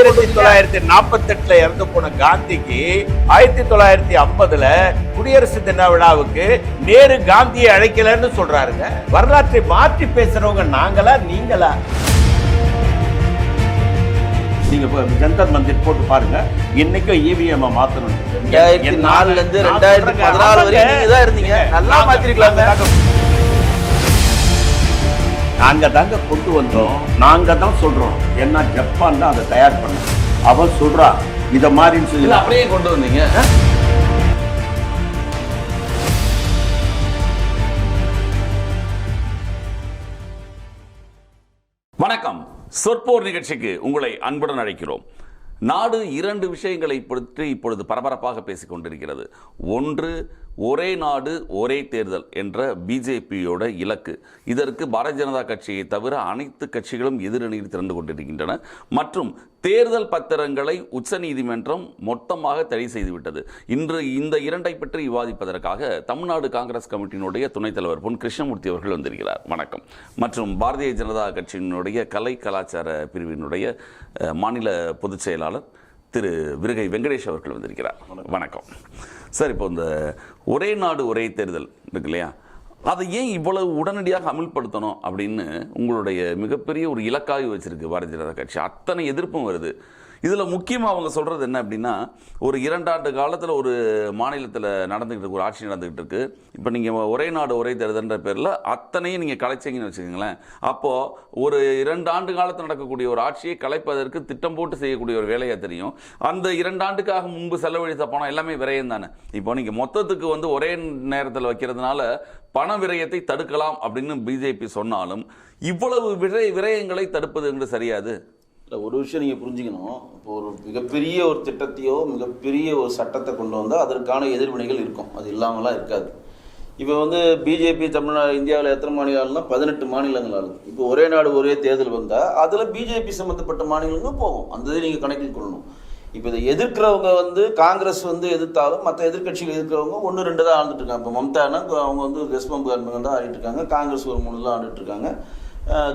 ஆயிரத்தி தொள்ளாயிரத்தி நாற்பத்தி எட்டுல இறந்து போன காந்திக்கு ஆயிரத்தி தொள்ளாயிரத்தி ஐம்பதுல குடியரசு தின விழாவுக்கு நேரு காந்தியை அழைக்கலன்னு சொல்றாருங்க. வரலாற்றை மாற்றி பேசுறவங்க நாங்களா நீங்களா? நீங்க ஜந்தர் மந்திர் போட்டு பாருங்க. இன்னைக்கும் இவிஎம் மாத்தணும். ரெண்டாயிரத்தி நாலுல இருந்து ரெண்டாயிரத்தி பதினாலு வரைக்கும் நீங்க தான் இருந்தீங்க. நல்லா மாத்திருக்கலாங்க. நாங்க தாங்க கொண்டு வந்தோம். நாங்க தான் சொல்றோம். ஏன்னா ஜப்பான் தான் அதை தயார் பண்ண அவன் சொல்றா இத மாதிரின்னு இல்ல சொல்லி அப்படியே கொண்டு வந்தீங்க. வணக்கம். சொற்போர் நிகழ்ச்சிக்கு உங்களை அன்புடன் அழைக்கிறோம். நாடு இரண்டு விஷயங்களை பற்றி இப்பொழுது பரபரப்பாக பேசிக் கொண்டிருக்கிறது. ஒன்று ஒரே நாடு ஒரே தேர்தல் என்ற பிஜேபியோட இலக்கு. இதற்கு பாரதிய ஜனதா கட்சியை தவிர அனைத்து கட்சிகளும் எதிரணியில் திரண்டு கொண்டிருக்கின்றன. மற்றும் தேர்தல் பத்திரங்களை உச்சநீதிமன்றம் மொத்தமாக தடை செய்துவிட்டது. இன்று இந்த இரண்டை பற்றி விவாதிப்பதற்காக தமிழ்நாடு காங்கிரஸ் கமிட்டியினுடைய துணைத் தலைவர் பொன் கிருஷ்ணமூர்த்தி அவர்கள் வந்திருக்கிறார். வணக்கம். மற்றும் பாரதிய ஜனதா கட்சியினுடைய கலை கலாச்சார பிரிவினுடைய மாநில பொதுச் செயலாளர் திரு விருகை வெங்கடேஷ் அவர்கள் வந்திருக்கிறார். வணக்கம். சார் இப்போ இந்த ஒரே நாடு ஒரே தேர்தல் இருக்கு இல்லையா அதை ஏன் இவ்வளவு உடனடியாக அமல்படுத்தணும் அப்படின்னு உங்களுடைய மிகப்பெரிய ஒரு இலக்காக வச்சிருக்கு பாரதிய ஜனதா கட்சி. அத்தனை எதிர்ப்பும் வருது. இதில் முக்கியமாக அவங்க சொல்கிறது என்ன அப்படின்னா ஒரு இரண்டாண்டு காலத்தில் ஒரு மாநிலத்தில் நடந்துக்கிட்டு இருக்கு ஒரு ஆட்சி நடந்துக்கிட்டு இருக்கு. இப்போ நீங்கள் ஒரே நாடு ஒரே தேர்தல்ன்ற பேரில் அத்தனையும் நீங்கள் கலைச்சிங்கன்னு வச்சுக்கோங்களேன். அப்போது ஒரு இரண்டு ஆண்டு காலத்தில் நடக்கக்கூடிய ஒரு ஆட்சியை கலைப்பதற்கு திட்டம் போட்டு செய்யக்கூடிய ஒரு வேலையாக தெரியும். அந்த இரண்டு ஆண்டுக்காக முன்பு செலவழித்த பணம் எல்லாமே விரயம் தானே. இப்போ நீங்கள் மொத்தத்துக்கு வந்து ஒரே நேரத்தில் வைக்கிறதுனால பண விரயத்தை தடுக்கலாம் அப்படின்னு பிஜேபி சொன்னாலும் இவ்வளவு விரை விரயங்களை தடுப்பதுங்கிறது சரியாது. இல்லை ஒரு விஷயம் நீங்கள் புரிஞ்சுக்கணும். இப்போ ஒரு மிகப்பெரிய ஒரு திட்டத்தையோ மிகப்பெரிய ஒரு சட்டத்தை கொண்டு வந்தால் அதற்கான எதிர்வினைகள் இருக்கும். அது இல்லாமலாம் இருக்காது. இப்போ வந்து பிஜேபி தமிழ்நாடு இந்தியாவில் எத்தனை மாநிலங்கள்னா பதினெட்டு மாநிலங்கள் ஆளுது. இப்போ ஒரே நாடு ஒரே தேர்தல் வந்தால் அதில் பிஜேபி சம்மந்தப்பட்ட மாநிலங்களும் போகும். அந்த இதை நீங்கள் கணக்கில் கொள்ளணும். இப்போ இதை எதிர்க்கிறவங்க வந்து காங்கிரஸ் வந்து எதிர்த்தாலும் மற்ற எதிர்க்கட்சிகள் எதிர்க்கிறவங்க ஒன்று ரெண்டு தான் ஆண்டுட்டு இருக்காங்க. இப்போ மம்தானா அவங்க வந்து வெஸ்ட் பெங்கால் தான் ஆடிட்டு இருக்காங்க. காங்கிரஸ் ஒரு மூணு தான் ஆண்டுட்டு இருக்காங்க.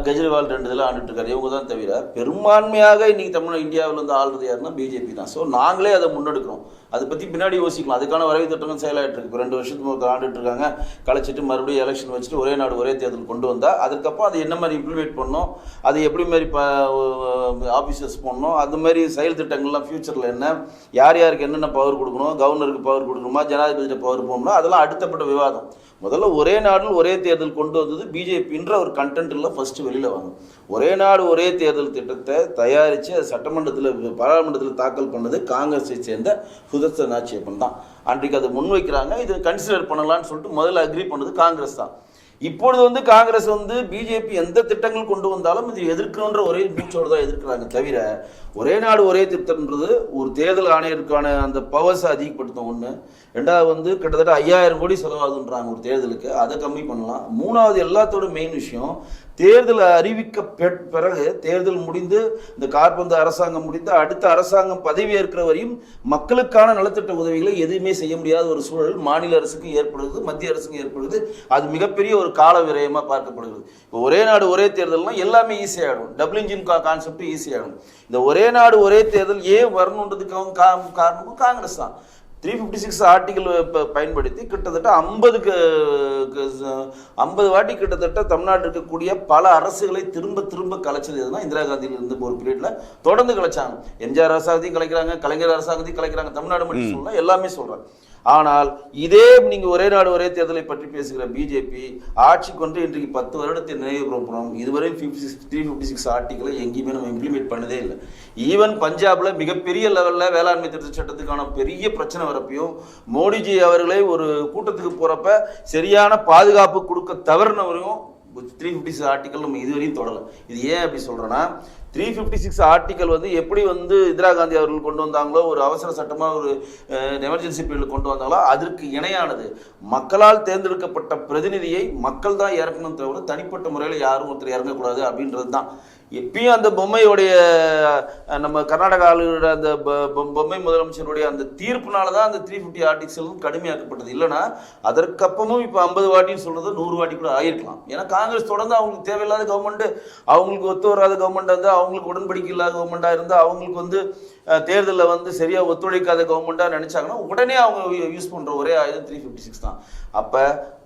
கெஜ்ரிவால் ரெண்டு இதில் ஆண்டுட்டு இருக்காரு. இவங்க தான் தவிர பெரும்பான்மையாக இன்றைக்கி தமிழ் இந்தியாவில் வந்து ஆள்றது யாருன்னா பிஜேபி தான். ஸோ நாங்களே அதை முன்னெடுக்கிறோம். அதை பற்றி பின்னாடி யோசிக்கலாம். அதுக்கான வரவு திட்டங்கள் செயலாகிட்டு இருக்கு. இப்போ ரெண்டு வருஷத்துக்கு ஒருத்தர் ஆண்டுட்டு இருக்காங்க. கலைச்சிட்டு மறுபடியும் எலெக்ஷன் வச்சுட்டு ஒரே நாடு ஒரே தேர்தல் கொண்டு வந்தால் அதுக்கப்புறம் அதை என்ன மாதிரி இம்ப்ளிமெண்ட் பண்ணணும் அது எப்படி மாதிரி ஆஃபீஸர்ஸ் பண்ணணும் அது மாதிரி செயல் திட்டங்கள்லாம் ஃப்யூச்சரில் என்ன? யார் யாருக்கு என்னென்ன பவர் கொடுக்கணும்? கவர்னருக்கு பவர் கொடுக்கணுமா? ஜனாதிபதியிட்ட பவர் போகணும்னா அதெல்லாம் அடுத்தப்பட்ட விவாதம். முதல்ல ஒரே நாடில் ஒரே தேர்தல் கொண்டு வந்தது பிஜேபின்ற ஒரு கண்டென்ட்ல ஃபர்ஸ்ட் வெளியில வாங்க ஒரே நாடு ஒரே தேர்தல் திட்டத்தை தயாரித்து அது சட்டமன்றத்தில் பாராளுமன்றத்தில் தாக்கல் பண்ணது காங்கிரஸை சேர்ந்த சுதர்சன் நாச்சியப்பன் தான். அன்றைக்கு அதை முன்வைக்கிறாங்க இது கன்சிடர் பண்ணலாம்னு சொல்லிட்டு முதல்ல அக்ரி பண்ணது காங்கிரஸ் தான். இப்பொழுது வந்து காங்கிரஸ் வந்து பிஜேபி எந்த திட்டங்கள் கொண்டு வந்தாலும் இது எதிர்க்கணுன்ற ஒரே மூச்சோடு தான் எதிர்க்கிறாங்க தவிர ஒரே நாடு ஒரே திட்டம்ன்றது ஒரு தேர்தல் ஆணையருக்கான அந்த பவர்ஸை அதிகப்படுத்தும் ஒன்று ரெண்டாவது வந்து கிட்டத்தட்ட ஐயாயிரம் கோடி செலவாகுதுன்றாங்க ஒரு தேர்தலுக்கு. அதை கம்மி பண்ணலாம். மூணாவது எல்லாத்தோட மெயின் விஷயம் தேர்தல் அறிவிக்க பிறகு தேர்தல் முடிந்து இந்த கார்பந்து அரசாங்கம் முடிந்து அடுத்த அரசாங்கம் பதவியேற்கிற வரையும் மக்களுக்கான நலத்திட்ட உதவிகளை எதுவுமே செய்ய முடியாத ஒரு சூழல் மாநில அரசுக்கும் ஏற்படுது மத்திய அரசுக்கும் ஏற்படுது. அது மிகப்பெரிய ஒரு கால விரயமாக பார்க்கப்படுகிறது. இப்போ ஒரே நாடு ஒரே தேர்தல்னா எல்லாமே ஈஸியாகிடும் டபுள் இன்ஜின் கான்செப்ட் ஈஸியாகிடும் இந்த ஒரே நாடு ஒரே தேர்தல் ஏன் வரணுன்றதுக்கு கா- காரணமும் காங்கிரஸ் தான். த்ரீ ஃபிஃப்டி சிக்ஸ் ஆர்டிகல் பயன்படுத்தி கிட்டத்தட்ட ஐம்பதுக்கு ஐம்பது வாட்டி கிட்டத்தட்ட தமிழ்நாட்டில் இருக்கக்கூடிய பல அரசுகளை திரும்ப திரும்ப கலைச்சது எதுனா இந்திரா காந்தியில் இருந்த ஒரு பீரியட்ல தொடர்ந்து கலைச்சாங்க. எம்ஜிஆர் அரசாங்கத்தையும் கலைக்கிறாங்க கலைஞர் அரசாங்கத்தையும் கலைக்கிறாங்க. தமிழ்நாடு மட்டும் சொல்லலாம் எல்லாமே சொல்றாங்க. ஆனால் இதே நீங்கள் ஒரே நாடு ஒரே தேர்தலை பற்றி பேசுகிற பிஜேபி ஆட்சி கொண்டு இன்றைக்கு பத்து வருடத்தை நினைவு இதுவரை fifty six three fifty six ஆர்டிகளை எங்கேயுமே நம்ம இம்ப்ளிமெண்ட் பண்ணதே இல்லை. ஈவன் பஞ்சாபில் மிகப்பெரிய லெவலில் வேளாண்மை திருத்த சட்டத்துக்கான பெரிய பிரச்சனை வரப்பையும் மோடிஜி அவர்களை ஒரு கூட்டத்துக்கு போகிறப்ப சரியான பாதுகாப்பு கொடுக்க தவறினவரையும் த்ரீ ஃபிஃப்டி சிக்ஸ் ஆர்டிக்கல் நம்ம இதுவரையும் தொடலை. இது ஏன் அப்படி சொல்கிறேன்னா த்ரீ ஃபிஃப்டி சிக்ஸ் ஆர்டிக்கல் வந்து எப்படி வந்து இந்திரா காந்தி அவர்கள் கொண்டு வந்தாங்களோ ஒரு அவசர சட்டமாக ஒரு எமர்ஜென்சி பீரியட் கொண்டு வந்தாங்களோ அதற்கு இணையானது. மக்களால் தேர்ந்தெடுக்கப்பட்ட பிரதிநிதியை மக்கள் தான் இறக்கணும் தவிர தனிப்பட்ட முறையில் யாரும் ஒருத்தர் இறங்கக்கூடாது அப்படின்றது தான் எப்பயும் அந்த பொம்மையுடைய நம்ம கர்நாடக ஆளுநரோட அந்த பொ- பொம்மை முதலமைச்சருடைய அந்த தீர்ப்புனால தான் அந்த த்ரீ ஃபிஃப்டி ஆர்டிக்ஸலும் கடுமையாக்கப்பட்டது. இல்லைன்னா அதற்கப்பமும் இப்போ ஐம்பது வாட்டின்னு சொல்றது நூறு வாட்டி கூட ஆகிருக்கலாம் ஏன்னா காங்கிரஸ் தொடர்ந்து அவங்களுக்கு தேவையில்லாத கவர்மெண்ட் அவங்களுக்கு ஒத்து வராத கவர்மெண்ட் வந்து அவங்களுக்கு உடன்படிக்கை இல்லாத கவர்மெண்ட்டாக இருந்தால் அவங்களுக்கு வந்து தேர்தலில் வந்து சரியாக ஒத்துழைக்காத கவர்மெண்ட்டாக நினச்சாங்கன்னா உடனே அவங்க யூஸ் பண்ணுற ஒரே ஆயுதம் த்ரீ ஃபிஃப்டி சிக்ஸ் தான். அப்போ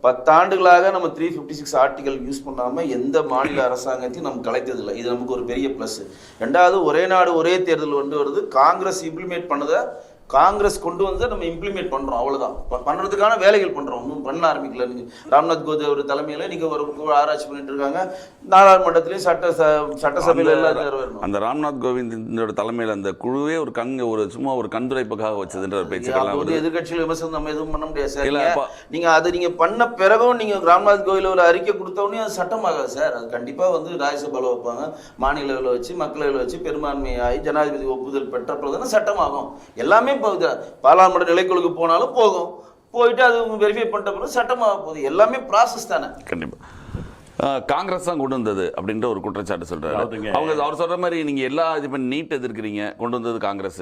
பத்தாண்டுகளாக நம்ம three fifty six article use பண்ணாமல் எந்த மாநில அரசாங்கத்தையும் நம்ம கலைத்ததில்லை. இது நமக்கு ஒரு பெரிய ப்ளஸ் ரெண்டாவது ஒரே நாடு ஒரே தேர்தல் வந்து வருது. காங்கிரஸ் இம்ப்ளிமெண்ட் பண்ணதை காங்கிரஸ் கொண்டு வந்து நம்ம இம்ப்ளிமெண்ட் பண்ணுறோம் அவ்வளோதான் ப- பண்றதுக்கான வேலைகள் பண்ணுறோம் ஒன்றும் பண்ண ஆரம்பிக்கல. நீங்க ராம்நாத் கோவிந்த் ஒரு தலைமையில் நீங்கள் ஒரு ஆராய்ச்சி பண்ணிட்டு இருக்காங்க. நாடாளுமன்றத்திலையும் சட்ட சட்டசபையில் எல்லாம் அந்த ராம்நாத் கோவிந்தோட தலைமையில் அந்த குழுவே ஒரு கண் ஒரு சும்மா ஒரு கண்துடைப்புக்காக வச்சதுன்ற ஒரு பேச்சுக்கெல்லாம் வந்து வருது. எதிர்க்கட்சிகள் விமர்சனம் நம்ம எதுவும் பண்ண முடியாது சார். இல்ல, நீங்க- அப்ப- நீங்க அது நீங்க பண்ண பிறகும் நீங்க ராம்நாத் கோயில் ஒரு அறிக்கை கொடுத்த உடனே அது சட்டமாகாது சார். அது கண்டிப்பா வந்து ராஜ்யசபால வைப்பாங்க. மாநில அளவில் வச்சு மக்களவையில் வச்சு பெரும்பான்மையாகி ஜனாதிபதி ஒப்புதல் பெற்ற பிறகு சட்டமாகும். எல்லாமே பாராளுமன்ற நிலைக்குழுக்கு போனாலும் போகும். போயிட்டு அது வெரிஃபை பண்ணிட்ட பிறகு சட்டமாக போகுது. எல்லாமே ப்ராசஸ் தானே? கண்டிப்பா. ஆஹ் காங்கிரஸ் தான் கொண்டு வந்தது அப்படின்ற ஒரு குற்றச்சாட்டு அதாவதுங்க- அவங்க அவர் சொல்ற மாதிரி நீங்க எல்லா இது பண்ணி நீட் எதிர்க்கிறீங்க கொண்டு வந்தது காங்கிரஸ்.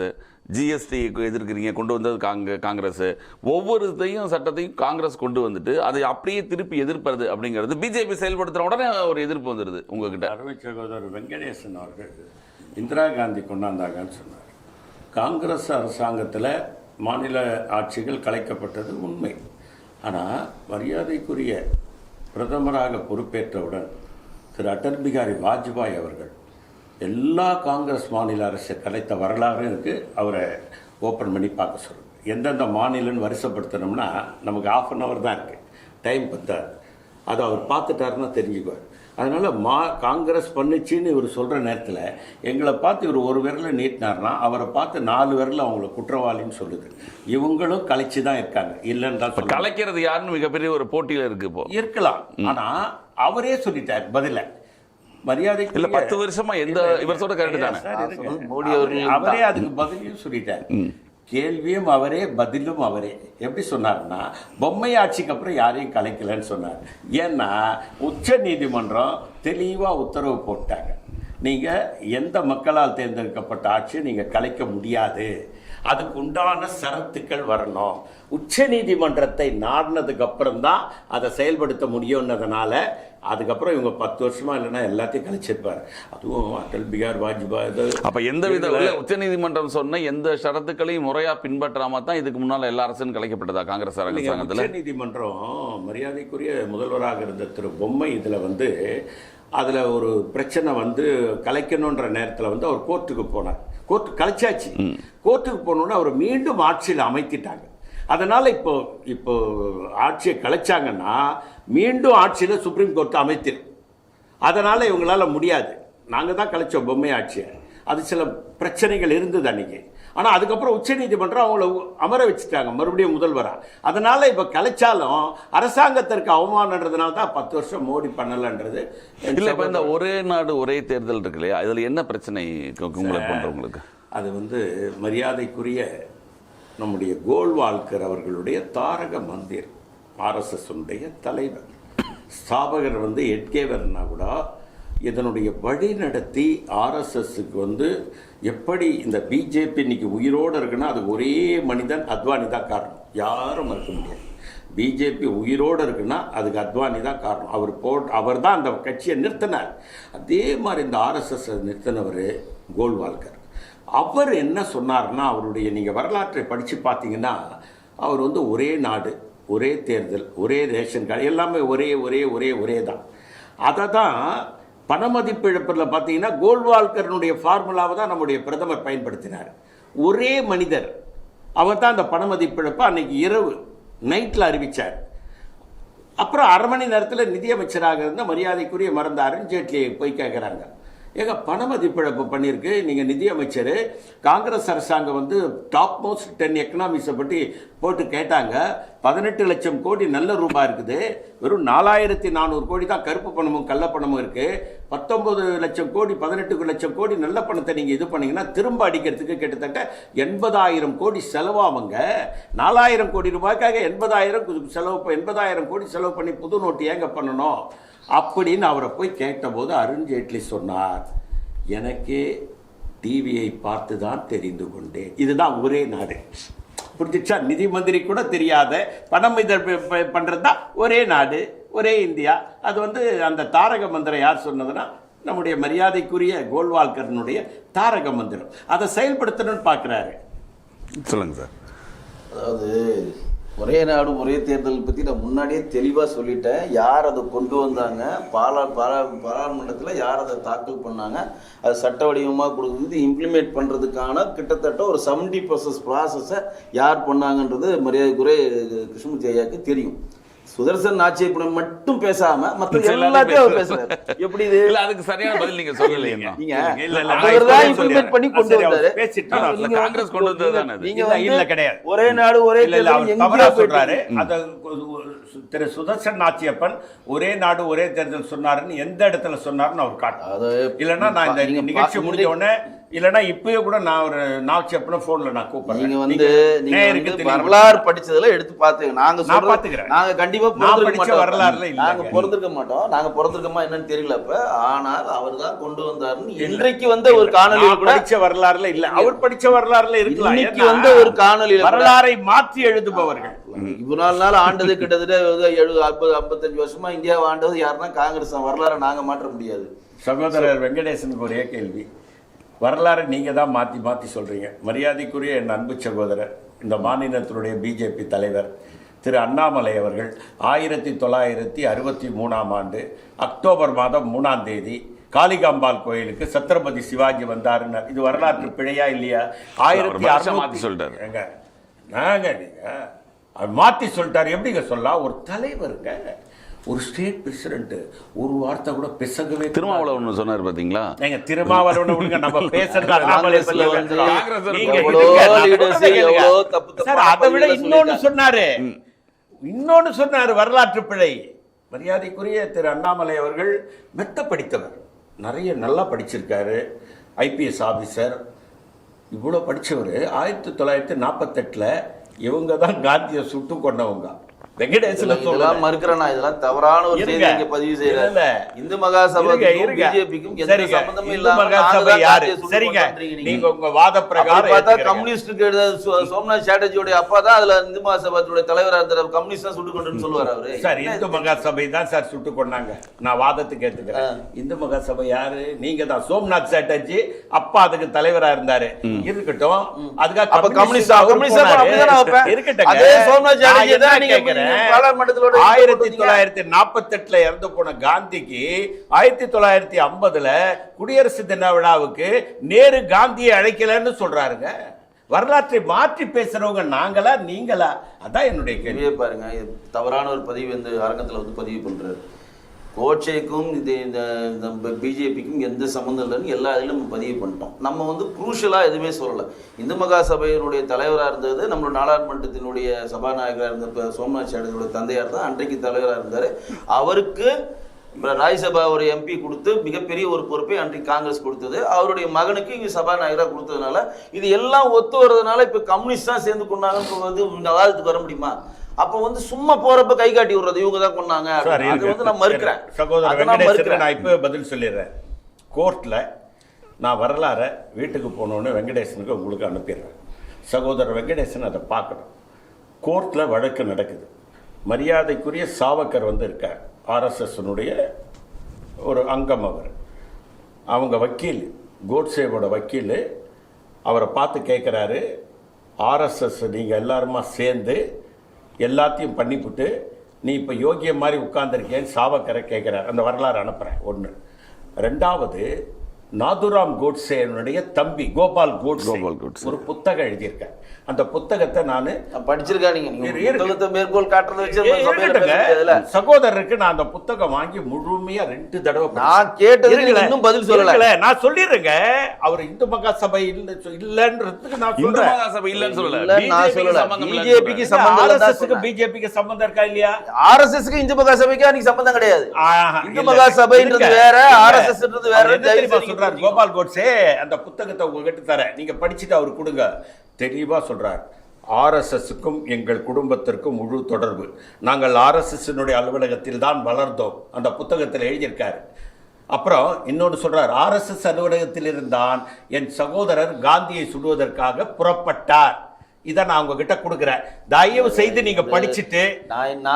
ஜிஎஸ்டி எதிர்க்கிறீங்க கொண்டு வந்தது காங்க காங்கிரஸ். ஒவ்வொரு இதையும் சட்டத்தையும் காங்கிரஸ் கொண்டு வந்துட்டு அதை அப்படியே திருப்பி எதிர்ப்பது அப்படிங்கிறது பிஜேபி செயல்படுத்துற உடனே ஒரு எதிர்ப்பு வந்துருது உங்ககிட்ட. அருமை சகோதரர் வெங்கடேசன் அவர்கள் இந்திரா காந்தி கொண்டாந்தாங்கன்னு சொன்னார். காங்கிரஸ் அரசாங்கத்தில் மாநில ஆட்சிகள் கலைக்கப்பட்டது உண்மை. ஆனால் மரியாதைக்குரிய பிரதமராக பொறுப்பேற்றவுடன் திரு அடல் பிகாரி வாஜ்பாய் அவர்கள் எல்லா காங்கிரஸ் மாநில அரசு கலைத்த வரலாறும் இருக்குது அவரை ஓப்பன் பண்ணி பார்க்க சொல்லுங்கள் எந்தெந்த மாநிலம்னு வரிசைப்படுத்தணும்னா நமக்கு ஆஃப் அன் ஹவர் தான் இருக்குது டைம் பத்தாது. அதை அவர் பார்த்துட்டாருன்னா தெரிஞ்சுக்குவார். அதனால மா காங்கிரஸ் பண்ணுச்சுன்னு இவர் சொல்கிற நேரத்தில் எங்களை பார்த்து இவர் ஒரு விரல நீட்டினார்னா அவரை பார்த்து நாலு விரல அவங்கள குற்றவாளின்னு சொல்லுது. இவங்களும் கலைச்சு தான் இருக்காங்க. சொல்ல கலைக்கிறது யாருன்னு மிகப்பெரிய ஒரு போட்டியில இருக்கு இப்போ. இருக்கலாம். ஆனா அவரே சொல்லிட்டார் பதில. மரியாதை இல்ல பத்து வருஷமா எந்த இவர் சொல்ற கரெக்ட் தானே? மோடி அவரே அதுக்கு பதிலையும் சொல்லிட்டார். கேள்வியும் அவரே பதிலும் அவரே. எப்படி சொன்னார்னா பொம்மை ஆட்சிக்கு அப்புறம் யாரையும் கலைக்கலன்னு சொன்னார். ஏன்னா உச்ச நீதிமன்றம் தெளிவாக உத்தரவு போட்டாங்க. நீங்கள் எந்த மக்களால் தேர்ந்தெடுக்கப்பட்ட ஆட்சியை நீங்கள் கலைக்க முடியாது. அதுக்கு உண்டான சரத்துக்கள் வரணும். உச்ச நீதிமன்றத்தை நாடினதுக்கு அப்புறம் தான் அதை செயல்படுத்த முடியும்னதுனால அதுக்கப்புறம் இவங்க பத்து வருஷமா இல்லைன்னா எல்லாத்தையும் கழிச்சிருப்பாரு. அதுவும் அடல் பிகார் வாஜ்பாய் அப்ப எந்த வித உச்சநீதிமன்றம் சொன்ன எந்த ஷரத்துக்களையும் முறையா பின்பற்றாம தான் இதுக்கு முன்னால எல்லா அரசும் கலைக்கப்பட்டதா காங்கிரஸ் அரசாங்கத்துல? உச்ச நீதிமன்றம் மரியாதைக்குரிய முதல்வராக இருந்த திரு பொம்மை இதுல வந்து அதுல ஒரு பிரச்சனை வந்து கலைக்கணுன்ற நேரத்துல வந்து அவர் கோர்ட்டுக்கு போனார். கோர்ட்டு கலைச்சாச்சு கோர்ட்டுக்கு போனோன்னு அவர் மீண்டும் ஆட்சியில் அமைத்திட்டாங்க. அதனால இப்போ இப்போ ஆட்சியை கலைச்சாங்கன்னா மீண்டும் ஆட்சியில் சுப்ரீம் கோர்ட் அமைத்திரும். அதனால இவங்களால முடியாது. நாங்க தான் கலைச்சோம் பொம்மை ஆட்சியை. அது சில பிரச்சனைகள் இருந்தது அன்னைக்கு. ஆனா அதுக்கப்புறம் உச்சநீதிமன்றம் அவங்கள அமர வச்சுட்டாங்க. மறுபடியும் முதல்வரா. அதனால இப்ப கலைச்சாலும் அரசாங்கத்திற்கு அவமானன்றதுனால தான் பத்து வருஷம் மோடி பண்ணலன்றது இல்ல இப்ப இந்த. ஒரே நாடு ஒரே தேர்தல் இருக்கு இல்லையா? இதுல என்ன பிரச்சனை உங்களுக்கு பண்றவங்களுக்கு? அது வந்து மரியாதைக்குரிய நம்முடைய கோல்வால்கர் அவர்களுடைய தாரக மந்திர் ஆர்எஸ்எஸ்னுடைய தலைவர். ஸ்தாபகர் வந்து எட்கேவர்னா கூட இதனுடைய வழி நடத்தி ஆர்எஸ்எஸ்க்கு வந்து எப்படி இந்த பிஜேபி இன்னைக்கு உயிரோடு இருக்குன்னா அது ஒரே மனிதன் அத்வானி தான் காரணம். யாரும் மறுக்க முடியாது. பிஜேபி உயிரோடு இருக்குன்னா அதுக்கு அத்வானி தான் காரணம். அவர் போட் அவர் தான் அந்த கட்சியை நிறுத்தினார். அதே மாதிரி இந்த ஆர்எஸ்எஸ் நிறுத்தினவர் கோல்வால்கர். அவர் என்ன சொன்னார்னா அவருடைய நீங்கள் வரலாற்றை படித்து பார்த்தீங்கன்னா அவர் வந்து ஒரே நாடு ஒரே தேர்தல் ஒரே ரேஷன் கார்டு எல்லாமே ஒரே ஒரே ஒரே ஒரே தான். அதை தான் பணமதிப்பு இழப்பில் பார்த்தீங்கன்னா கோல்வால்கரனுடைய ஃபார்முலாவை தான் நம்முடைய பிரதமர் பயன்படுத்தினார். ஒரே மனிதர். அவர் தான் அந்த பணமதிப்பு இழப்பை அன்னைக்கு இரவு நைட்டில் அறிவித்தார் அப்புறம் அரை மணி நேரத்தில் நிதியமைச்சராக இருந்த மரியாதைக்குரிய மறந்த அருண்ஜேட்லியை போய் கேட்குறாங்க ஏங்க பண மதிப்பிழப்பு பண்ணியிருக்கு. நீங்கள் நிதியமைச்சர் காங்கிரஸ் அரசாங்கம் வந்து டாப் மோஸ்ட் டென் எக்கனாமிக்ஸை பற்றி போட்டு கேட்டாங்க. பதினெட்டு லட்சம் கோடி நல்ல ரூபாய் இருக்குது. வெறும் நாலாயிரத்தி நானூறு கோடி தான் கருப்பு பணமும் கள்ள பணமும் இருக்குது பத்தொன்பது லட்சம் கோடி பதினெட்டு லட்சம் கோடி நல்ல பணத்தை நீங்கள் இது பண்ணீங்கன்னா திரும்ப அடிக்கிறதுக்கு கிட்டத்தட்ட எண்பதாயிரம் கோடி செலவாகுங்க. நாலாயிரம் கோடி ரூபாய்க்காக எண்பதாயிரம் செலவு எண்பதாயிரம் கோடி செலவு பண்ணி புது நோட்டு ஏங்க பண்ணணும்? அப்படின்னு அவரை போய் கேட்டபோது அருண்ஜேட்லி சொன்னார் எனக்கே டிவியை பார்த்து தான் தெரிந்து கொண்டேன். இதுதான் ஒரே நாடு. புரிஞ்சிச்சா? நிதி மந்திரி கூட தெரியாத பணம் இதை பண்ணுறது தான் ஒரே நாடு. ஒரே இந்தியா. அது வந்து அந்த தாரக மந்திரம் யார் சொன்னதுன்னா நம்முடைய மரியாதைக்குரிய கோல்வால்கரனுடைய தாரக மந்திரம். அதை செயல்படுத்தணும்னு பார்க்குறாரு. சொல்லுங்க சார். அதாவது ஒரே நாடு ஒரே தேர்தல் பற்றி நான் முன்னாடியே தெளிவாக சொல்லிட்டேன். யார் அதை கொண்டு வந்தாங்க? பாலா பாரா பாராளுமன்றத்தில் யார் அதை தாக்கல் பண்ணாங்க? அது சட்ட வடிவமாக கொடுக்குறது இம்ப்ளிமெண்ட் பண்ணுறதுக்கான கிட்டத்தட்ட ஒரு செவன்டி பர்சன்ட் ப்ராசஸை யார் பண்ணாங்கன்றது மரியாதைக்குரிய கிருஷ்ணமூர்த்தி ஐயாவுக்கு தெரியும். சுதர்சன் நாச்சியப்படம் மட்டும் பேசாம சரி, எல்லாத்தையும் அவர் பேசுறாரு. எப்படி இது? இல்ல அதுக்கு சரியான பதில் நீங்க சொல்லலைங்க நீங்க இல்ல, இல்ல, அவர் தான் இம்ப்ளிமெண்ட் பண்ணி கொண்டு வந்தாரு. பேசிட்டு காங்கிரஸ் கொண்டு வந்தது தானே. நீங்க இல்ல, கிடையாது. ஒரே நாடு ஒரே இல்ல அவர் தவறா சொல்றாரு. அத திரு சுதர்சன் நாச்சியப்பன் ஒரே நாடு ஒரே தேர்தல் சொன்னாருன்னு எந்த இடத்துல சொன்னாருன்னு அவர் காட்டு இல்லைன்னா நான் இந்த நிகழ்ச்சி முடிஞ்ச உடனே இல்லைன்னா இப்பயே கூட நான் ஒரு நாச்சியப்பன போன்ல நான் கூப்பிடுறேன். நீங்க வந்து நீங்க நேயருக்கு வந்து தெளிவு வரலாறு படிச்சதுல எடுத்து பாத்துங்க நாங்க நான் சொல்றது பாத்துக்கிறேன். நாங்க கண்டிப்பா நான் மாட்டோம். வரலாறுல இல்லைங்க. நாங்க பிறந்திருக்க மாட்டோம். நாங்க பிறந்திருக்கோமா என்னன்னு தெரியல அப்ப. ஆனால் அவர் தான் கொண்டு வந்தாருன்னு இன்றைக்கு வந்த ஒரு கூட படிச்ச வரலாறுல இல்ல. அவர் படிச்ச வரலாறுல இருக்கலாம். இன்னைக்கு வந்த ஒரு கூட- வரலாறை மாற்றி எழுதுபவர்கள். இவ்வளவு நாள் ஆண்டது கிட்டத்தட்ட எழுபது ஐம்பது ஐம்பத்தஞ்சு வருஷமா இந்தியாவை ஆண்டது யாருன்னா காங்கிரஸ் வரலாறை நாங்க மாற்ற முடியாது. சகோதரர் வெங்கடேசனுக்கு ஒரே கேள்வி. வரலாறு நீங்க தான் மாத்தி மாத்தி சொல்றீங்க. மரியாதைக்குரிய என் அன்பு சகோதரர் இந்த மாநிலத்தினுடைய பிஜேபி தலைவர் திரு அண்ணாமலை அவர்கள் ஆயிரத்தி தொள்ளாயிரத்தி அறுபத்தி மூணாம் ஆண்டு அக்டோபர் மாதம் மூணாம் தேதி காளிகாம்பாள் கோயிலுக்கு சத்ரபதி சிவாஜி வந்தாருன்னு இது வரலாற்று பிழையா இல்லையா? ஆயிரத்தி அறுநூத்தி சொல்லிட்டாரு. ஏங்க, நாங்க நீங்க மாத்தி சொல்லிட்டாரு. எப்படிங்க சொல்லலாம்? ஒரு தலைவருங்க. ஒரு ஸ்டேட் பிரசிடென்ட் ஒரு வார்த்தை கூட பிசகவே திருமாவளவன் ஒண்ணு சொன்னார் பாத்தீங்களா? நீங்க திருமாவளவன் விடுங்க நம்ம பேசுறது அதை விட இன்னொன்னு. சொன்னாரு. இன்னொன்னு சொன்னாரு வரலாற்று பிழை. மரியாதைக்குரிய திரு அண்ணாமலை அவர்கள் மெத்த படித்தவர் நிறைய நல்லா படிச்சிருக்காரு. IPS officer. இவ்வளோ படிச்சவர். ஆயிரத்தி தொள்ளாயிரத்தி நாற்பத்தெட்டில் இவங்க தான் காந்தியை சுட்டு கொண்டவங்க. இதெல்லாம் மறுக்கிறேன் இதெல்லாம் தவறான ஒரு செய்தி. இங்க பதிவு இல்ல. இந்து மகாசபைக்கும். பிஜேபிக்கும் எந்த. சம்பந்தமும் இல்லாம யாரு? சரிங்க. நீங்க. உங்க வாத பிரகாரம் பார்த்தா. கம்யூனிஸ்டுக்கு சோம்நாத் சாட்டர்ஜியோட அப்பா தான் அதுல இந்து மகாசபாத்துடைய தலைவரா இருந்தார் கம்யூனிஸ்ட் தான் சுட்டு கொண்டுன்னு சொல்லுவார் அவரு சார் இந்து மகாசபை தான் சார் சுட்டு கொண்டாங்க நான் வாதத்துக்கு ஏத்துக்கிறேன் இந்து மகாசபை யாரு நீங்க தான் சோம்நாத் சாட்டர்ஜி அப்பா அதுக்கு தலைவரா இருந்தாரு இருக்கட்டும் அதுக்காக கம்யூனிஸ்ட் கம்யூனிஸ்ட் இருக்கட்டுங்க. அதே சோம்நாத் சாட்டர்ஜி தான் நீங்க ஆயிரத்தி தொள்ளாயிரத்தி நாற்பத்தெட்டுல இறந்து போன காந்திக்கு ஆயிரத்தி தொள்ளாயிரத்தி ஐம்பதுல குடியரசு தின விழாவுக்கு நேரு காந்தியை அழைக்கலன்னு சொல்றாருங்க. வரலாற்றை மாற்றி பேசுறவங்க நாங்களா நீங்களா? அதான் என்னுடைய கேள்வி. கேள்வியே பாருங்க இது தவறான ஒரு பதிவு வந்து அரங்கத்துல வந்து பதிவு பண்றாரு. கோட்சேக்கும் இது இந்த பிஜேபிக்கும் எந்த சம்மந்தம் இல்லைன்னு எல்லா இதிலும் பதிவு பண்ணிட்டோம். நம்ம வந்து குரூஷலாக எதுவுமே சொல்லலை. இந்து மகா சபையினுடைய தலைவராக இருந்தது நம்மளோட நாடாளுமன்றத்தினுடைய சபாநாயகராக இருந்த இப்போ சோம்நாத் சாட்டர்ஜியோட தந்தையார் தான் அன்றைக்கு தலைவராக இருந்தார். அவருக்கு ராஜ்யசபா ஒரு எம்பி கொடுத்து மிகப்பெரிய ஒரு பொறுப்பை அன்றைக்கு காங்கிரஸ் கொடுத்தது. அவருடைய மகனுக்கு இங்கே சபாநாயகராக கொடுத்ததுனால இது எல்லாம் ஒத்து வர்றதுனால இப்போ கம்யூனிஸ்ட் தான் சேர்ந்து கொண்டாங்கன்னு வந்து இந்த வாதத்துக்கு வர முடியுமா? அப்ப வந்து சும்மா போறப்ப கை காட்டி விடுறது. இவங்க தான் கொண்டாங்க. அது. வந்து நான் மறுக்கிறேன். சகோதரர் நான் இப்போ பதில் சொல்லிடுறேன். கோர்ட்ல நான் வரலாற வீட்டுக்கு போனோன்னு வெங்கடேசனுக்கு உங்களுக்கு அனுப்பிடுறேன். சகோதரர் வெங்கடேசன் அதை பார்க்கணும். கோர்ட்ல வழக்கு நடக்குது. மரியாதைக்குரிய சாவக்கர் வந்து இருக்கார். ஆர்எஸ்எஸ்னுடைய ஒரு அங்கம் அவர். அவங்க வக்கீல் கோட்சேவோட வக்கீல் அவரை பார்த்து கேட்குறாரு ஆர்எஸ்எஸ் நீங்கள் எல்லாருமா சேர்ந்து எல்லாத்தையும் பண்ணிவிட்டு நீ இப்போ யோகிய மாதிரி உட்கார்ந்திருக்கேன்னு சாவக்கரை கேட்குற அந்த வரலாறு அனுப்புகிறேன் ஒன்று ரெண்டாவது நாதுராம் கோட்சேனுடைய தம்பி கோபால் கோட்சே கோபால் கோட்சே. ஒரு புத்தகம் எழுதியிருக்கேன் அந்த புத்தகத்தை நான் மேற்கோள் காட்டுறத. முடியாதுல்ல. சகோதரருக்கு நான் அந்த புத்தகம் வாங்கி முழுமையா ரெண்டு தடவை. நான் இன்னும் பதில் சொல்லல. நான் சொல்லிடுறேங்க. அவர் இந்து மகா சபை இல்ல இந்து இல்லன்றதுக்கு நான் சொல்றேன். மகாசபை இல்லைன்னு சொல்லல. இல்ல, நான் BJP க்கு சொல்லல. சம்பந்தம் ஆர்எஸ்எஸ்க்கு. பிஜேபிக்கு சம்பந்தம் இருக்கா இல்லையா? ஆர்எஸ்எஸ்க்கு இந்து மகா சபைக்கு அன்னைக்கு சம்பந்தம் கிடையாது. இந்து மகா சபைன்றது வேற, இருங்க. RSS ன்றது வேற, சொல்றாரு. கோபால் கோட்ஸே அந்த புத்தகத்தை உங்ககிட்ட தரேன். நீங்க படிச்சுட்டு அவர் கொடுங்க. தெளிவா சொல்றார் ஆர்எஸ்எஸ்க்கும் எங்கள் குடும்பத்திற்கும் முழு தொடர்பு. நாங்கள் ஆர்எஸ்எஸ்னுடைய அலுவலகத்தில் தான் வளர்ந்தோம். அந்த புத்தகத்தில் எழுதியிருக்காரு. அப்புறம் இன்னொன்று சொல்றார் ஆர்எஸ்எஸ் அலுவலகத்தில் இருந்தான் என் சகோதரர் காந்தியை சுடுவதற்காக புறப்பட்டார். இதை நான் உங்ககிட்ட கொடுக்குறேன். தயவு செய்து நீங்க படிச்சுட்டு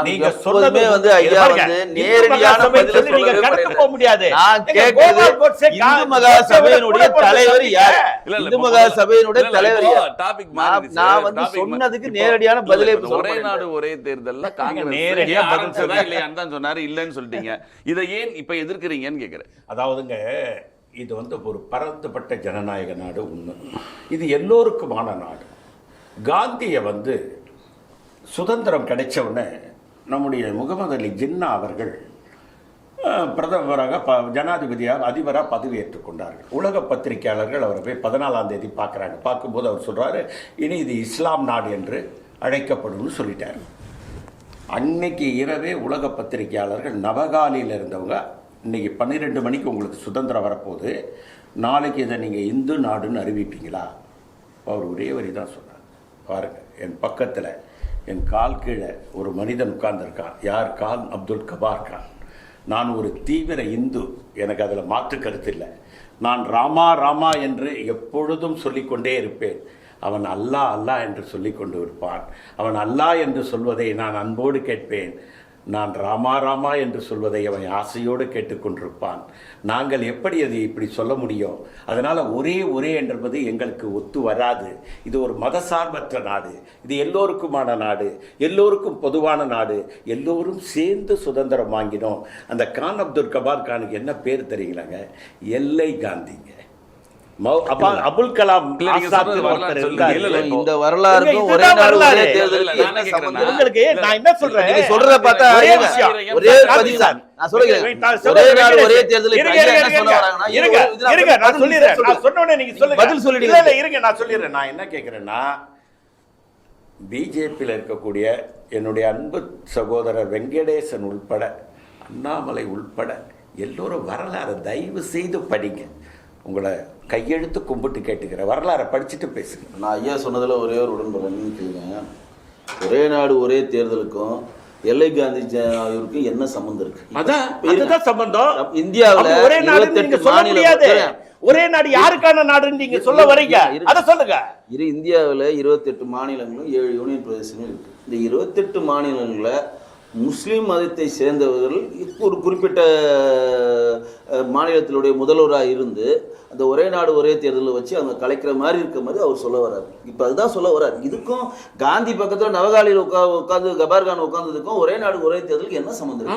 நீங்க சொன்னது வந்து ஐயா வந்து நேரடியான பதில நீங்க கடந்து. போக முடியாது. இந்து மகா சபையினுடைய தலைவர். யார்? இந்து மகா சபையினுடைய தலைவர் topic நான் வந்து சொன்னதுக்கு நேரடியான பதிலே ஒரே. நாடு ஒரே தேர்தல்ல காங்கிரஸ். நேரடியா பதில் சொல்லுங்க. இல்லையான்னு தான் சொன்னாரு இல்லைன்னு சொல்லிட்டீங்க. இதை ஏன் இப்ப எதிர்க்கிறீங்கன்னு கேக்குறேன் அதாவதுங்க இது வந்து ஒரு பரந்துபட்ட ஜனநாயக நாடு உண்மை இது எல்லோருக்குமான நாடு. காந்தியை வந்து சுதந்திரம் கிடைச்ச உடனே நம்முடைய முகமது அலி ஜின்னா அவர்கள் பிரதமராக ப ஜனாதிபதியாக அதிபராக பதவியேற்றுக் கொண்டார்கள். உலக பத்திரிகையாளர்கள் அவரை போய் பதினாலாம் தேதி பார்க்குறாங்க. பார்க்கும்போது அவர் சொல்கிறாரு இனி இது இஸ்லாம் நாடு என்று அழைக்கப்படும்னு சொல்லிட்டார். அன்னைக்கு இரவே உலக பத்திரிகையாளர்கள் நவகாலியில் இருந்தவங்க இன்னைக்கு பன்னிரெண்டு மணிக்கு உங்களுக்கு சுதந்திரம் வரப்போகுது. நாளைக்கு இதை நீங்கள் இந்து நாடுன்னு அறிவிப்பீங்களா? அவர் ஒரே வரி தான் சொன்னார் பாருங்க என் பக்கத்தில் என் கால் கீழே ஒரு மனிதன் உட்கார்ந்துருக்கான். யார்? கான் அப்துல் கபார் கான். நான் ஒரு தீவிர இந்து எனக்கு அதில் மாற்று கருத்து இல்லை. நான் ராமா ராமா என்று எப்பொழுதும் சொல்லிக்கொண்டே இருப்பேன். அவன் அல்லாஹ் அல்லா என்று சொல்லி கொண்டு இருப்பான். அவன் அல்லா என்று சொல்வதை நான் அன்போடு கேட்பேன். நான் ராமா ராமா என்று சொல்வதை அவன் ஆசையோடு கேட்டுக்கொண்டிருப்பான். நாங்கள் எப்படி அதை இப்படி சொல்ல முடியும்? அதனால் ஒரே ஒரே என்பது எங்களுக்கு ஒத்து வராது. இது ஒரு மதசார்பற்ற நாடு. இது எல்லோருக்குமான நாடு. எல்லோருக்கும் பொதுவான நாடு. எல்லோரும் சேர்ந்து சுதந்திரம் வாங்கினோம். அந்த கான் அப்துல் கபார் கானுக்கு என்ன பேர் தெரியுங்களாங்க? எல்லை காந்திங்க. அபுல் கலாம் வரலாறு இந்த இல்ல, ஒரே ஒரே வரலாறு. கேக்குறேன்னா- உங்களுக்கு நான் என்ன சொல்றேன் சொல்றத பார்த்தா ஒரே. விஷயம். ஒரே சார். நான் ஒரே சொல்றேன். தேர்தல் இருங்க, நான் சொல்லிடுறேன். நான் சொன்ன உடனே நீங்க சொல்லுங்க. பதில் சொல்லிடுங்க. இல்ல, இருங்க, நான் சொல்லிடுறேன். நான் என்ன கேட்கிறேன்னா பிஜேபியில் இருக்கக்கூடிய என்னுடைய அன்பு சகோதரர் வெங்கடேசன் உள்பட அண்ணாமலை உள்பட எல்லோரும் வரலாறு தயவு செய்து படிங்க உங்களை கையெழுத்து கும்பிட்டு கேட்டுக்கிறேன். வரலாறை படிச்சுட்டு பேசுங்க. நான் ஐயா சொன்னதுல ஒரே ஒரு உடன்படுறேன்னு ஒரே நாடு ஒரே தேர்தலுக்கும் எல்லை காந்தி ஜ- இவருக்கும் என்ன சம்பந்தம் இருக்கு? அதான் சம்பந்தம். இந்தியாவுல ஒரே நாடு நீங்க 28 சொல்ல முடியாது. ஒரே நாடு யாருக்கான நாடுன்னு நீங்க சொல்ல வரீங்க. அத சொல்லுங்க. இரு இந்தியாவில் இருபத்தெட்டு மாநிலங்களும் ஏழு யூனியன் பிரதேசங்களும் இருக்கு. இந்த இருபத்தெட்டு மாநிலங்களில் முஸ்லீம் மதத்தை சேர்ந்தவர்கள் இப்போ ஒரு குறிப்பிட்ட மாநிலத்தினுடைய முதல்வராக இருந்து அந்த ஒரே நாடு ஒரே தேர்தலில் வச்சு அவங்க கலைக்கிற மாதிரி இருக்க மாதிரி அவர் சொல்ல வர்றாரு. இப்போ அதுதான் சொல்ல வர்றாரு. இதுக்கும் காந்தி பக்கத்தில் நவகாலியில் உட்கா உட்காந்து கபார்கான் உட்கார்ந்ததுக்கும் ஒரே நாடு ஒரே தேர்தலுக்கு என்ன சம்மந்தம்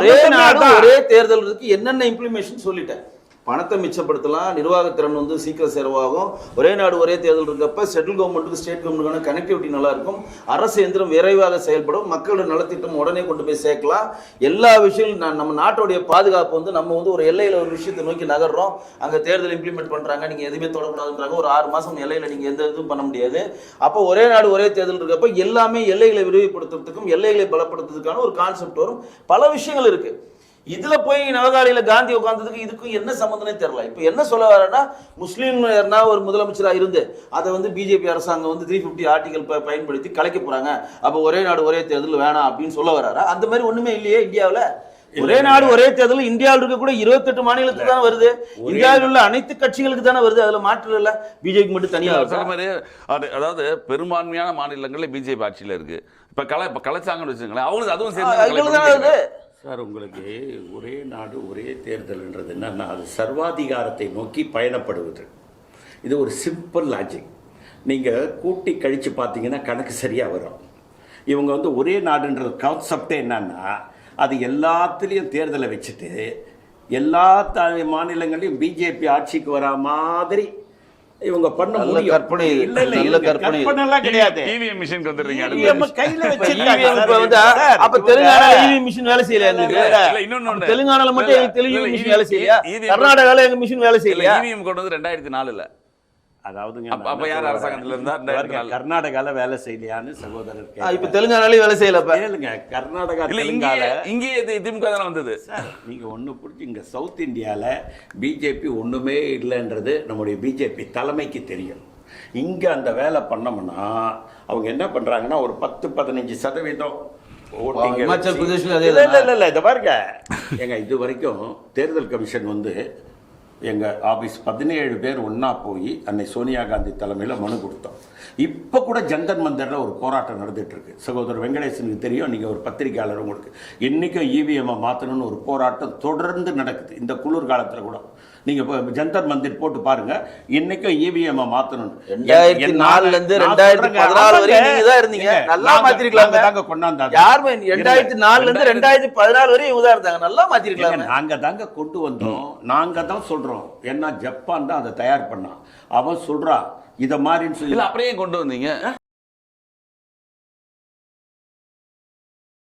ஒரே நாடு. ஒரே தேர்தல் இருக்கு என்னென்ன இம்ப்ளிமெண்டேஷன் சொல்லிட்டேன் பணத்தை மிச்சப்படுத்தலாம் நிர்வாகத்திறன் வந்து சீக்கிரம் செலவாகும். ஒரே நாடு ஒரே தேர்தல் இருக்கப்ப சென்ட்ரல் கவர்மெண்ட்டுக்கு ஸ்டேட் கவர்மெண்ட்டுக்கான கனெக்டிவிட்டி நல்லா இருக்கும். அரசு எந்திரம் விரைவாக செயல்படும். மக்களோட நலத்திட்டம் உடனே கொண்டு போய் சேர்க்கலாம். எல்லா விஷயங்களும் நான் நம்ம நாட்டுடைய பாதுகாப்பு வந்து நம்ம வந்து ஒரு எல்லையில் ஒரு விஷயத்தை நோக்கி நகர்றோம். அங்கே தேர்தல் இம்ப்ளிமெண்ட் பண்ணுறாங்க நீங்கள் எதுவுமே தொடக்கூடாதுன்றாங்க. ஒரு ஆறு மாதம் எல்லையில் நீங்கள் எந்த இதுவும் பண்ண முடியாது. அப்போ ஒரே நாடு ஒரே தேர்தல் இருக்கப்ப எல்லாமே எல்லைகளை விரிவுபடுத்துறதுக்கும் எல்லைகளை பலப்படுத்துறதுக்கான ஒரு கான்செப்ட் வரும். பல விஷயங்கள் இருக்குது இதுல போய் நவகாலியில காந்தி உட்கார்ந்ததுக்கு இதுக்கும் என்ன சம்மந்தனே தெரியல. இப்போ என்ன சொல்ல வரேன்னா முஸ்லீம் யாருன்னா ஒரு முதலமைச்சரா இருந்து அதை வந்து பிஜேபி அரசாங்கம் வந்து த்ரீ ஃபிஃப்டி ஆர்டிகல் பயன்படுத்தி கலைக்க போறாங்க. அப்போ ஒரே நாடு ஒரே தேர்தல் வேணாம் அப்படின்னு சொல்ல வராரா அந்த மாதிரி ஒண்ணுமே இல்லையே இந்தியாவுல. ஒரே நாடு ஒரே தேர்தல் இந்தியாவில் இருக்கக்கூடிய இருபத்தெட்டு மாநிலத்துக்கு தானே வருது. இந்தியாவில் உள்ள அனைத்து கட்சிகளுக்கு தானே வருது. அதுல மாற்று இல்ல. பிஜேபி மட்டும் தனியா சொல்ற வருதா? மாதிரி அது அதாவது பெரும்பான்மையான மாநிலங்கள்ல பிஜேபி ஆட்சியில இருக்கு. இப்ப கலை இப்ப கலைச்சாங்கன்னு வச்சுங்களேன் அவங்களுக்கு அதுவும் சேர்ந்து சார் உங்களுக்கு ஒரே நாடு ஒரே தேர்தல்ன்றது என்னன்னா அது சர்வாதிகாரத்தை நோக்கி பயணப்படுவது. இது ஒரு சிம்பிள் லாஜிக் நீங்கள் கூட்டி கழித்து பார்த்தீங்கன்னா கணக்கு சரியாக வரும். இவங்க வந்து ஒரே நாடுன்ற கான்செப்டே என்னன்னா அது எல்லாத்துலேயும் தேர்தலை வச்சுட்டு எல்லா த மாநிலங்களையும் பிஜேபி ஆட்சிக்கு வரா மாதிரி இவங்க பண்ண முடியும் கற்பனை. இல்ல இல்ல நல்ல இல்ல கற்பனை இது. கற்பனைலாம் கிடையாது இவிஎம் மிஷின் வந்துடுறீங்க EVM அடுத்து கையில வச்சிருக்காங்க இப்ப. வந்து அப்ப தெலுங்கானால இவி மிஷின் வேலை எங்களுக்கு இல்ல, இன்னொன்னு. தெலுங்கானால மட்டும் தெலுங்கு மிஷின் வேலை செய்யலையா EVM கர்நாடகால எங்க மிஷின் வேலை இல்ல செய்யலையா இவிஎம் கொண்டு வந்து ரெண்டாயிரத்தி நாலுல அதாவதுங்க அப்ப- யார் அரசாங்கத்துல? இருந்தா? கர்நாடகால வேலை செய்யலையான்னு சகோதரர். இப்ப தெலுங்கானாலே வேலை செய்யல கேளுங்க கர்நாடகா இல்ல தெலுங்கால இங்கே இங்கே இது திமுக தானே வந்தது சார் நீங்க ஒண்ணு புரிஞ்சுங்க சவுத் இந்தியால பிஜேபி ஒண்ணுமே இல்லைன்றது நம்முடைய பிஜேபி தலைமைக்கு தெரியும் இங்க அந்த வேலை பண்ணோம்னா அவங்க என்ன பண்றாங்கன்னா ஒரு பத்து பதினஞ்சு சதவீதம் இமாச்சல் பிரதேஷ்ல இல்ல இல்ல? இல்ல இல்ல இத பாருங்க ஏங்க இது வரைக்கும் தேர்தல் கமிஷன் வந்து எங்கள் ஆஃபீஸ் பதினேழு பேர் ஒன்றா போய் அன்னை சோனியா காந்தி தலைமையில் மனு கொடுத்தோம். இப்ப கூட ஜந்தர் மந்தர்ல ஒரு போராட்டம் நடந்துட்டு இருக்கு சகோதரர் வெங்கடேசனுக்கு தெரியும் நீங்க ஒரு பத்திரிகையாளர் உங்களுக்கு. இன்னைக்கும் இவிஎம் மாத்தணும்னு ஒரு போராட்டம் தொடர்ந்து நடக்குது. இந்த குளிர் காலத்துல கூட. நீங்க இப்ப ஜந்தர் மந்திர் போட்டு பாருங்க. இன்னைக்கும் இவிஎம் மாத்தணும் ரெண்டாயிரத்தி நாலுல இருந்து ரெண்டாயிரத்தி பதினாலு வரையும் நீங்க தான் இருந்தீங்க. நல்லா மாத்திருக்கலாம் தாங்க கொண்டாந்தாங்க. யாருமே ரெண்டாயிரத்தி நாலுல இருந்து ரெண்டாயிரத்தி பதினாலு வரையும் இவங்க தான் இருந்தாங்க. நல்லா மாத்திருக்கலாம் ஏங்க, நாங்க தாங்க கொண்டு வந்தோம். நாங்க தான் சொல்றோம். ஏன்னா ஜப்பான் தான் அதை தயார் பண்ணான் அவன் சொல்றான் இத மாதிரின்னு சொல்லி இல்ல அப்படியே கொண்டு வந்தீங்க.